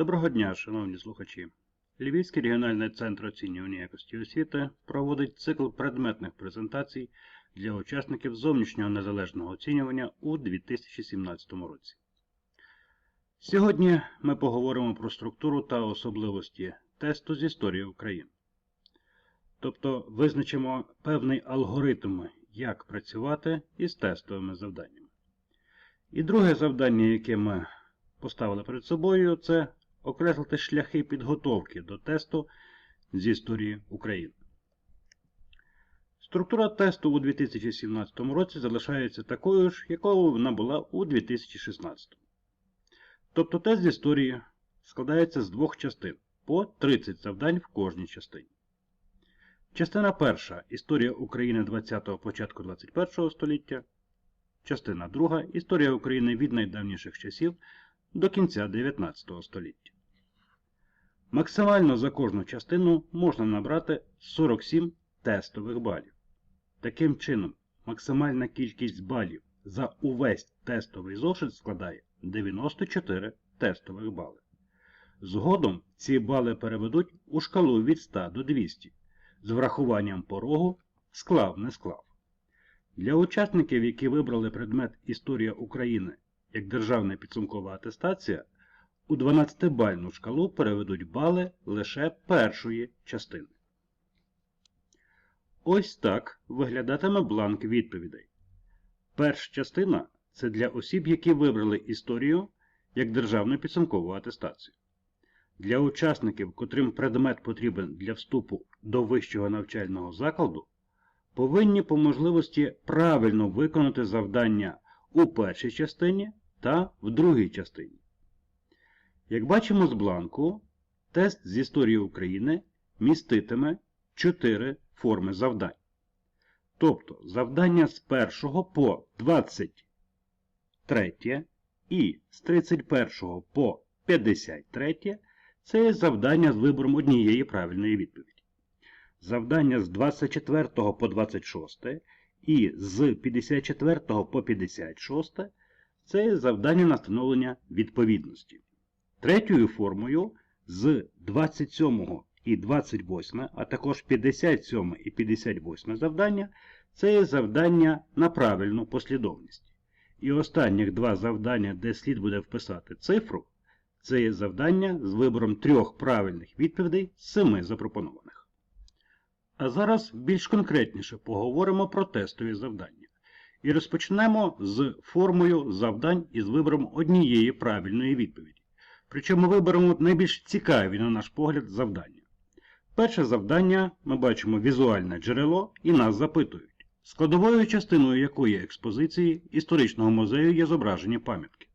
Доброго дня, шановні слухачі. Львівський регіональний центр оцінювання якості освіти проводить цикл предметних презентацій для учасників зовнішнього незалежного оцінювання у 2017 році. Сьогодні ми поговоримо про структуру та особливості тесту з історії України. Тобто визначимо певний алгоритм, як працювати із тестовими завданнями. І друге завдання, яке ми поставили перед собою, це окреслити шляхи підготовки до тесту з історії України. Структура тесту у 2017 році залишається такою ж, якою вона була у 2016. Тобто тест з історії складається з двох частин по 30 завдань в кожній частині. Частина перша Історія України 20-го початку 21 століття. Частина друга Історія України від найдавніших часів до кінця 19 століття. Максимально за кожну частину можна набрати 47 тестових балів. Таким чином, максимальна кількість балів за увесь тестовий зошит складає 94 тестових бали. Згодом ці бали переведуть у шкалу від 100 до 200 з врахуванням порогу склав не склав. Для учасників, які вибрали предмет Історія України як державна підсумкова атестація, у 12-бальну шкалу переведуть бали лише першої частини. Ось так виглядатиме бланк відповідей. Перша частина це для осіб, які вибрали історію як державну підсумкову атестацію. Для учасників, котрим предмет потрібен для вступу до вищого навчального закладу, повинні по можливості правильно виконати завдання у першій частині та в другій частині. Як бачимо з бланку, тест з історії України міститиме 4 форми завдань. Тобто завдання з 1 по 23 і з 31 по 53 це завдання з вибором однієї правильної відповіді. Завдання з 24 по 26 і з 54 по 56 це завдання на встановлення відповідності. Третьою формою з 27 і 28, а також 57 і 58 завдання це завдання на правильну послідовність. І останніх два завдання, де слід буде вписати цифру, це є завдання з вибором трьох правильних відповідей з семи запропонованих. А зараз більш конкретніше поговоримо про тестові завдання. І розпочнемо з формою завдань із вибором однієї правильної відповіді. Причому виберемо найбільш цікаві, на наш погляд, завдання. Перше завдання ми бачимо візуальне джерело і нас запитують, складовою частиною якої експозиції історичного музею є зображені пам'ятки.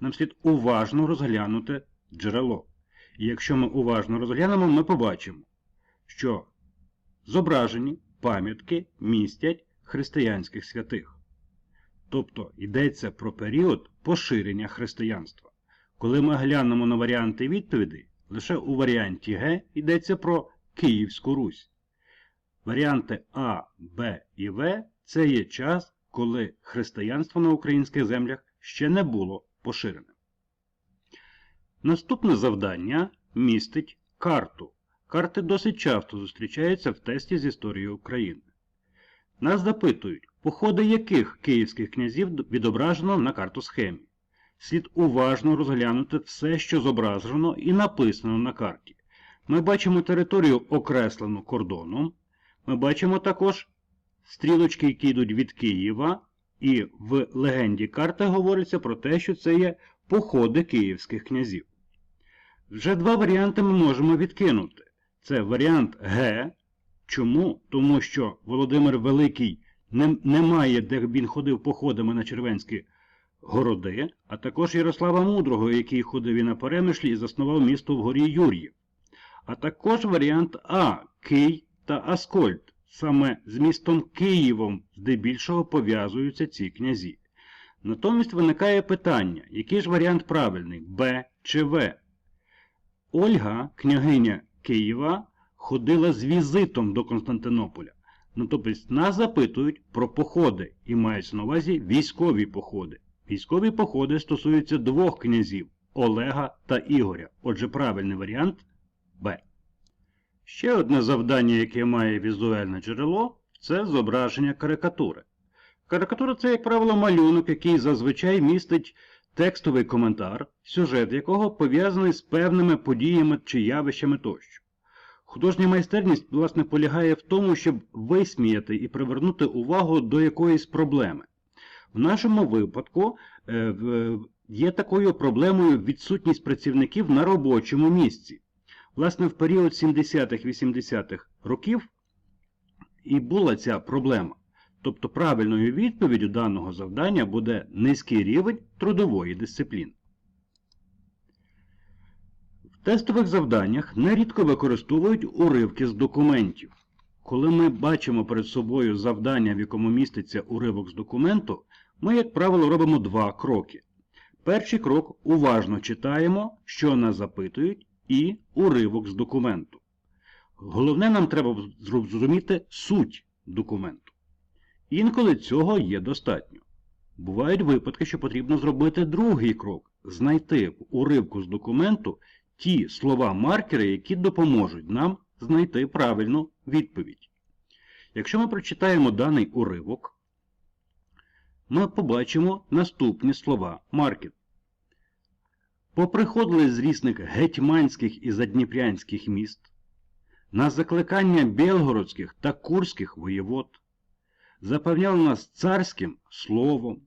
Нам слід уважно розглянути джерело. І якщо ми уважно розглянемо, ми побачимо, що зображені пам'ятки містять християнських святих. Тобто йдеться про період поширення християнства. Коли ми глянемо на варіанти відповідей, лише у варіанті Г йдеться про Київську Русь. Варіанти А, Б і В це є час, коли християнство на українських землях ще не було поширене. Наступне завдання містить карту. Карти досить часто зустрічаються в тесті з історії України. Нас запитують, походи яких київських князів відображено на карту схемі. Слід уважно розглянути все, що зображено і написано на карті. Ми бачимо територію окреслену кордоном. Ми бачимо також стрілочки, які йдуть від Києва, і в легенді карти говориться про те, що це є походи київських князів. Вже два варіанти ми можемо відкинути. Це варіант Г. Чому? Тому що Володимир Великий не, не де він ходив походами на червенські городи, а також Ярослава Мудрого, який ходив і на перемишлі і заснував місто в горі Юр'їв. А також варіант А. Кий та Аскольд. Саме з містом Києвом здебільшого пов'язуються ці князі. Натомість виникає питання, який ж варіант правильний Б чи В. Ольга, княгиня Києва, ходила з візитом до Константинополя. Натомість нас запитують про походи і мають на увазі військові походи. Військові походи стосуються двох князів Олега та Ігоря. Отже, правильний варіант Б. Ще одне завдання, яке має візуальне джерело, це зображення карикатури. Карикатура це, як правило, малюнок, який зазвичай містить текстовий коментар, сюжет якого пов'язаний з певними подіями чи явищами тощо. Художня майстерність, власне, полягає в тому, щоб висміяти і привернути увагу до якоїсь проблеми. В нашому випадку е, є такою проблемою відсутність працівників на робочому місці. Власне, в період 70-х-80-х років і була ця проблема. Тобто правильною відповіддю даного завдання буде низький рівень трудової дисципліни. Тестових завданнях нерідко використовують уривки з документів. Коли ми бачимо перед собою завдання, в якому міститься уривок з документу, ми, як правило, робимо два кроки. Перший крок уважно читаємо, що нас запитують, і уривок з документу. Головне, нам треба зрозуміти суть документу. Інколи цього є достатньо. Бувають випадки, що потрібно зробити другий крок знайти уривку з документу ті слова-маркери, які допоможуть нам знайти правильну відповідь. Якщо ми прочитаємо даний уривок, ми побачимо наступні слова маркер. Поприходили з різних гетьманських і задніпрянських міст, на закликання білгородських та курських воєвод, запевняли нас царським словом.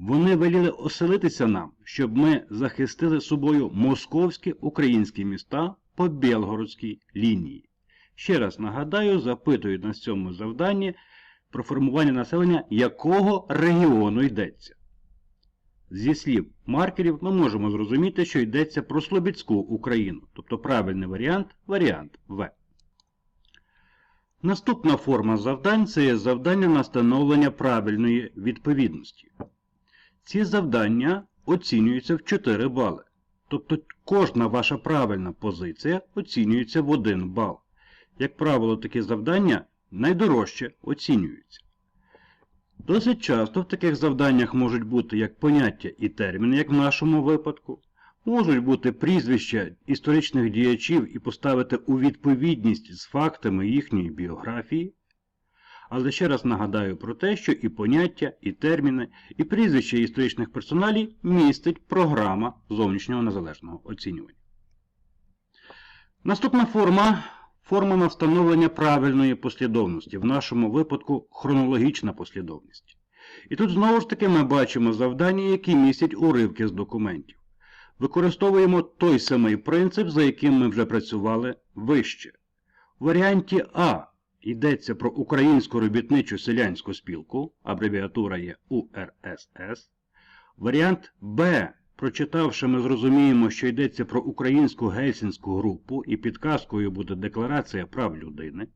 Вони веліли оселитися нам, щоб ми захистили собою московські українські міста по Білгородській лінії. Ще раз нагадаю, запитують на цьому завданні про формування населення якого регіону йдеться. Зі слів маркерів ми можемо зрозуміти, що йдеться про Слобідську Україну, тобто правильний варіант варіант В. Наступна форма завдань це є завдання на встановлення правильної відповідності. Ці завдання оцінюються в 4 бали. Тобто кожна ваша правильна позиція оцінюється в 1 бал. Як правило, такі завдання найдорожче оцінюються. Досить часто в таких завданнях можуть бути як поняття і терміни, як в нашому випадку, можуть бути прізвища історичних діячів і поставити у відповідність з фактами їхньої біографії. Але ще раз нагадаю про те, що і поняття, і терміни, і прізвища історичних персоналій містить програма зовнішнього незалежного оцінювання. Наступна форма форма на встановлення правильної послідовності, в нашому випадку хронологічна послідовність. І тут знову ж таки ми бачимо завдання, які містять уривки з документів. Використовуємо той самий принцип, за яким ми вже працювали вище. В варіанті А йдеться про Українську робітничу селянську спілку, абревіатура є УРСС. Варіант Б Прочитавши, ми зрозуміємо, що йдеться про українську гельсінську групу і підказкою буде Декларація прав людини.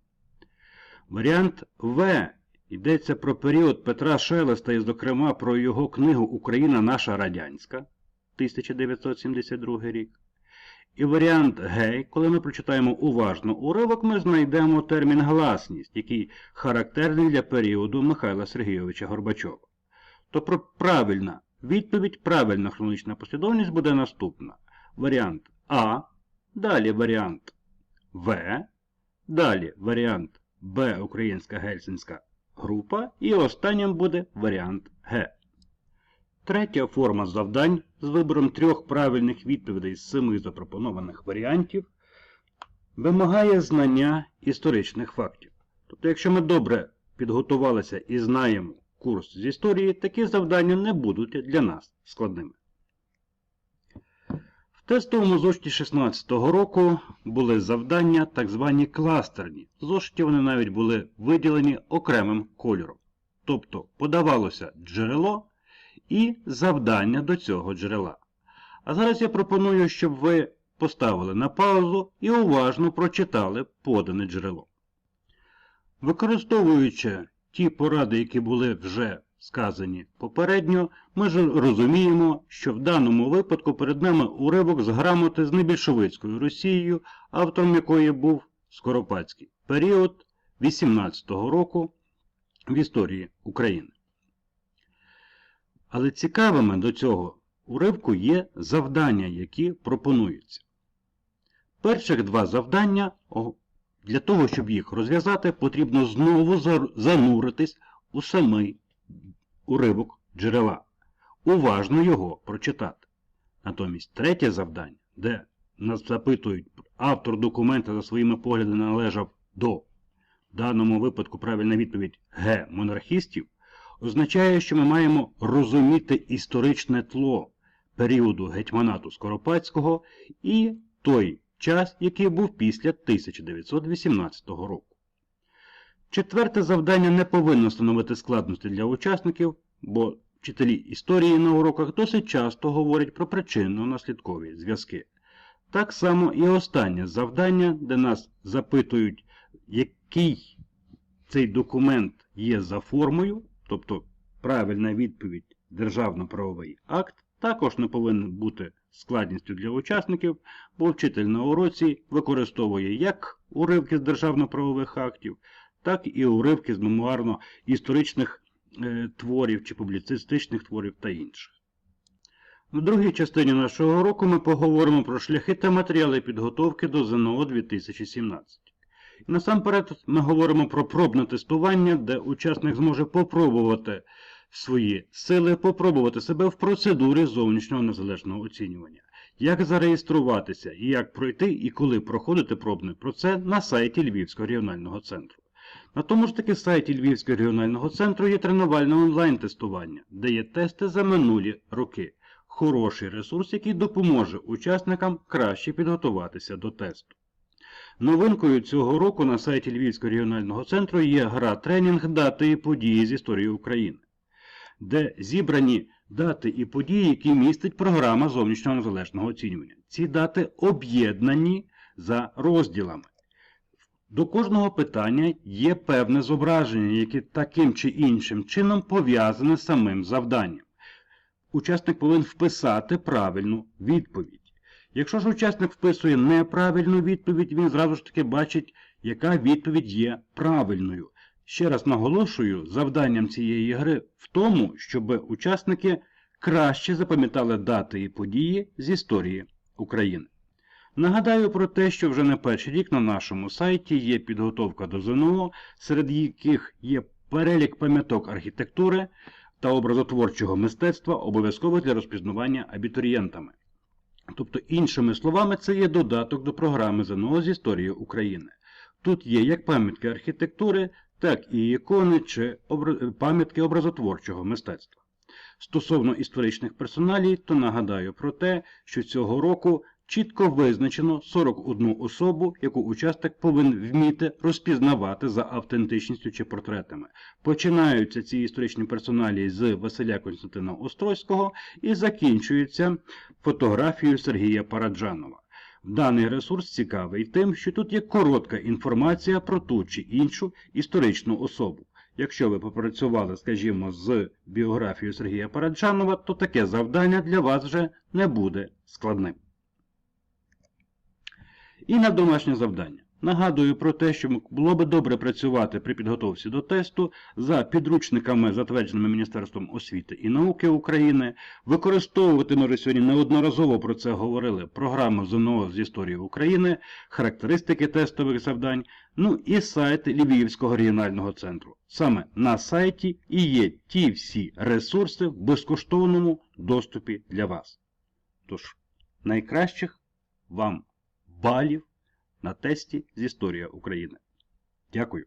Варіант В. Йдеться про період Петра Шелеста і, зокрема, про його книгу Україна наша радянська 1972 рік. І варіант Г, коли ми прочитаємо уважно уривок, ми знайдемо термін гласність, який характерний для періоду Михайла Сергійовича Горбачова. Тобто правильна Відповідь правильна хронологічна послідовність буде наступна. Варіант А, далі варіант В, далі варіант Б Українська Гельсінська група і останнім буде варіант Г. Третя форма завдань з вибором трьох правильних відповідей з семи запропонованих варіантів вимагає знання історичних фактів. Тобто, якщо ми добре підготувалися і знаємо курс з історії, такі завдання не будуть для нас складними. В тестовому зошиті 2016 року були завдання так звані кластерні. В зошиті вони навіть були виділені окремим кольором. Тобто подавалося джерело і завдання до цього джерела. А зараз я пропоную, щоб ви поставили на паузу і уважно прочитали подане джерело. Використовуючи ті поради, які були вже сказані попередньо, ми ж розуміємо, що в даному випадку перед нами уривок з грамоти з небільшовицькою Росією, автором якої був Скоропадський, період 18-го року в історії України. Але цікавими до цього уривку є завдання, які пропонуються. Перших два завдання, для того, щоб їх розв'язати, потрібно знову зануритись у самий уривок джерела. Уважно його прочитати. Натомість третє завдання, де нас запитують, автор документа за своїми поглядами належав до, в даному випадку правильна відповідь Г. Монархістів, означає, що ми маємо розуміти історичне тло періоду гетьманату Скоропадського і той час, який був після 1918 року. Четверте завдання не повинно становити складності для учасників, бо вчителі історії на уроках досить часто говорять про причинно-наслідкові зв'язки. Так само і останнє завдання, де нас запитують, який цей документ є за формою, тобто правильна відповідь державно-правовий акт, також не повинен бути складністю для учасників, бо вчитель на уроці використовує як уривки з державно-правових актів, так і уривки з мемуарно-історичних е, творів чи публіцистичних творів та інших. В другій частині нашого року ми поговоримо про шляхи та матеріали підготовки до ЗНО 2017. Насамперед ми говоримо про пробне тестування, де учасник зможе попробувати свої сили, попробувати себе в процедурі зовнішнього незалежного оцінювання. Як зареєструватися і як пройти і коли проходити пробне про це на сайті Львівського регіонального центру. На тому ж таки сайті Львівського регіонального центру є тренувальне онлайн-тестування, де є тести за минулі роки. Хороший ресурс, який допоможе учасникам краще підготуватися до тесту. Новинкою цього року на сайті Львівського регіонального центру є гра тренінг дати і події з історії України де зібрані дати і події, які містить програма зовнішнього незалежного оцінювання. Ці дати об'єднані за розділами. До кожного питання є певне зображення, яке таким чи іншим чином пов'язане з самим завданням. Учасник повинен вписати правильну відповідь. Якщо ж учасник вписує неправильну відповідь, він зразу ж таки бачить, яка відповідь є правильною. Ще раз наголошую, завданням цієї гри в тому, щоб учасники краще запам'ятали дати і події з історії України. Нагадаю про те, що вже не перший рік на нашому сайті є підготовка до ЗНО, серед яких є перелік пам'яток архітектури та образотворчого мистецтва обов'язково для розпізнавання абітурієнтами. Тобто, іншими словами, це є додаток до програми ЗНО з історії України. Тут є як пам'ятки архітектури, так і ікони чи пам'ятки образотворчого мистецтва. Стосовно історичних персоналій, то нагадаю про те, що цього року чітко визначено 41 особу, яку учасник повинен вміти розпізнавати за автентичністю чи портретами. Починаються ці історичні персоналії з Василя Константина Острозького і закінчуються фотографією Сергія Параджанова. Даний ресурс цікавий тим, що тут є коротка інформація про ту чи іншу історичну особу. Якщо ви попрацювали, скажімо, з біографією Сергія Параджанова, то таке завдання для вас вже не буде складним. І на домашнє завдання. Нагадую про те, що було би добре працювати при підготовці до тесту за підручниками, затвердженими Міністерством освіти і науки України, використовувати ми вже сьогодні неодноразово про це говорили програму ЗНО з історії України, характеристики тестових завдань, ну і сайт Львівського регіонального центру. Саме на сайті і є ті всі ресурси в безкоштовному доступі для вас. Тож, найкращих вам балів на тесті з історії України. Дякую.